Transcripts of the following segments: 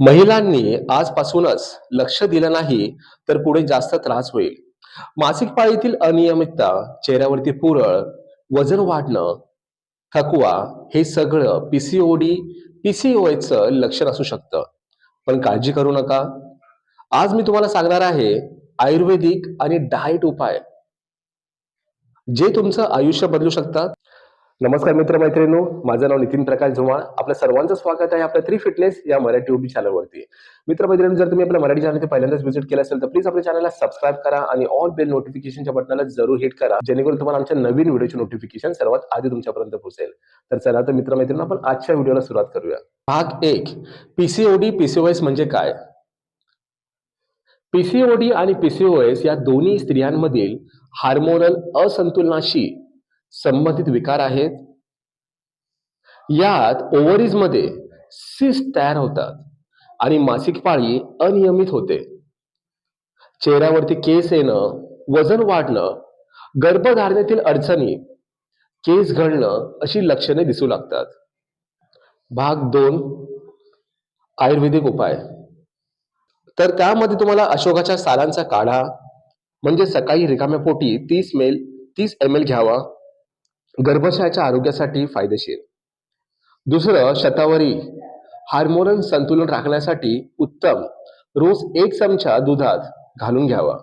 महिलांनी आजपासूनच लक्ष दिलं नाही तर पुढे जास्त त्रास होईल. मासिक पाळीतील अनियमितता चेहऱ्यावरती पुरळ वजन वाढणं थकवा हे सगळं पीसीओडी पीसीओएचं लक्षण असू शकतं. पण काळजी करू नका. आज मी तुम्हाला सांगणार आहे आयुर्वेदिक आणि डाएट उपाय. जे तुमचं आयुष्य बदलू शकतात नमस्कार मित्र मैत्रिणींनो माझं नाव नितीन प्रकाश धुमाळ. आपल्या सर्वांचं स्वागत आहे आपल्या थ्री फिटनेस या मराठी युट्यूब चॅनलवरती मित्र मैत्रिणी जर तुम्ही आपल्या मराठी चॅनल पहिल्यांदाच व्हिजिट केलं असेल तर प्लीज आपल्या चॅनलला सबस्क्राईब करा आणि ऑल बेल नोटिफिकेशनच्या बटनाला जरूर हिट करा जेणेकरून तुम्हाला आमच्या नवीन व्हिडिओचे नोटिफिकेशन सर्वात आधी तुमच्यापर्यंत पोहोचेल. तर चला तर मित्र मैत्रिणी आपण आजच्या व्हिडिओला सुरुवात करूया. भाग एक पीसीओडी पीसीओएस म्हणजे काय? पीसीओडी आणि पीसीओएस या दोन्ही स्त्रियांमधील हार्मोनल असंतुलनाशी संबंधित विकार आहेत. यात ओव्हरीजमध्ये सिस्ट तयार होतात आणि मासिक पाळी अनियमित होते. चेहऱ्यावरती केस येणं वजन वाढणं गर्भधारणेतील अडचणी केस घडणं अशी लक्षणे दिसू लागतात. भाग दोन आयुर्वेदिक उपाय. तर त्यामध्ये तुम्हाला अशोकाच्या सालांचा काढा म्हणजे सकाळी रिकाम्या पोटी तीस मेल तीस एम एल घ्यावा. गर्भाशयाच्या आरोग्यासाठी फायदेशीर. दुसरं शतावरी. हार्मोन संतुलन राखण्यासाठी उत्तम. रोज एक चमचा दुधात घालून घ्यावा.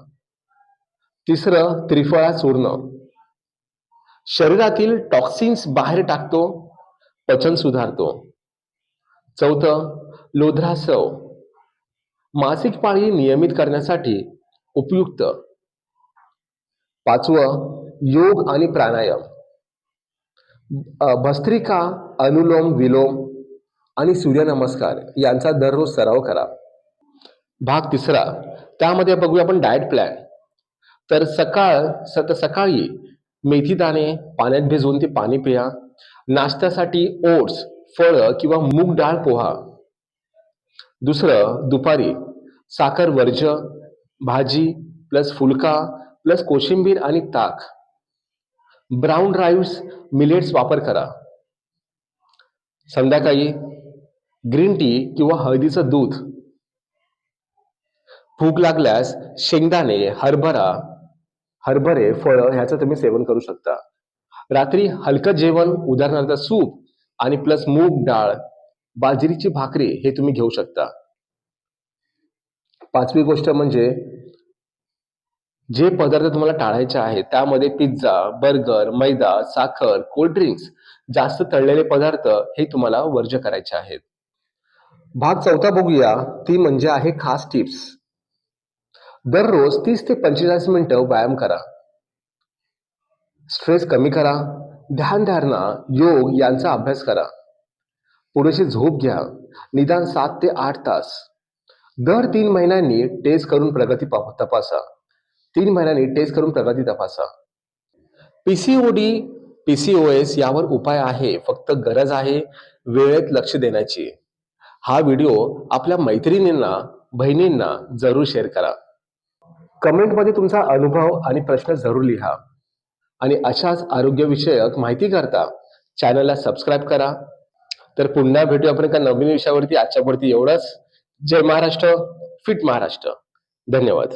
तिसरं त्रिफळा चूर्ण. शरीरातील टॉक्सिन्स बाहेर टाकतो पचन सुधारतो. चौथं लोध्रासव मासिक पाळी नियमित करण्यासाठी उपयुक्त. पाचवं योग आणि प्राणायाम. भस्त्रिका अनुलोम विलोम आणि सूर्यनमस्कार यांचा दररोज सराव करा. भाग तिसरा. त्यामध्ये बघूया आपण डाएट प्लॅन तर सकाळ सत सकाळी मेथी दाणे पाण्यात भिजवून ते पाणी पिया. नाश्त्यासाठी ओट्स फळं किंवा मूग डाळ पोहा. दुसरं दुपारी साखर वर्ज भाजी प्लस फुलका प्लस कोशिंबीर आणि ताक. ब्राऊन राईस मिलेट्स वापर करा. संध्याकाळी ग्रीन टी किंवा हळदीचं दूध. भूक लागल्यास शेंगदाणे हरभरा हरभरे फळं ह्याचं तुम्ही सेवन करू शकता. रात्री हलकं जेवण उदाहरणार्थ सूप आणि प्लस मूग डाळ बाजरीची भाकरी हे तुम्ही घेऊ शकता. पाचवी गोष्ट म्हणजे जे पदार्थ तुम्हाला टाळायचे आहेत त्यामध्ये पिझ्झा बर्गर मैदा साखर कोल्ड ड्रिंक्स जास्त तळलेले पदार्थ हे तुम्हाला वर्ज्य करायचे आहेत. भाग चौथा बघूया. ती म्हणजे आहे खास टिप्स दररोज तीस ते पंचेचाळीस मिनिटं व्यायाम करा. स्ट्रेस कमी करा. ध्यानधारणा योग यांचा अभ्यास करा. पुरेशी झोप घ्या. निदान सात ते आठ तास. दर तीन महिन्यांनी टेस्ट करून प्रगती पा- तपासा. तीन महिन्यांनी टेस्ट करून प्रगती तपासा. पीसीओडी पीसीओएस यावर उपाय आहे फक्त गरज आहे वेळेत लक्ष देण्याची. हा व्हिडिओ आपल्या मैत्रिणींना बहिणींना जरूर शेअर करा. कमेंटमध्ये तुमचा अनुभव आणि प्रश्न जरूर लिहा. आणि अशाच आरोग्यविषयक माहिती करता चॅनलला सबस्क्राईब करा. तर पुन्हा भेटू आपण एका नवीन विषयावरती आजच्यावरती एवढंच. जय महाराष्ट्र फिट महाराष्ट्र. धन्यवाद.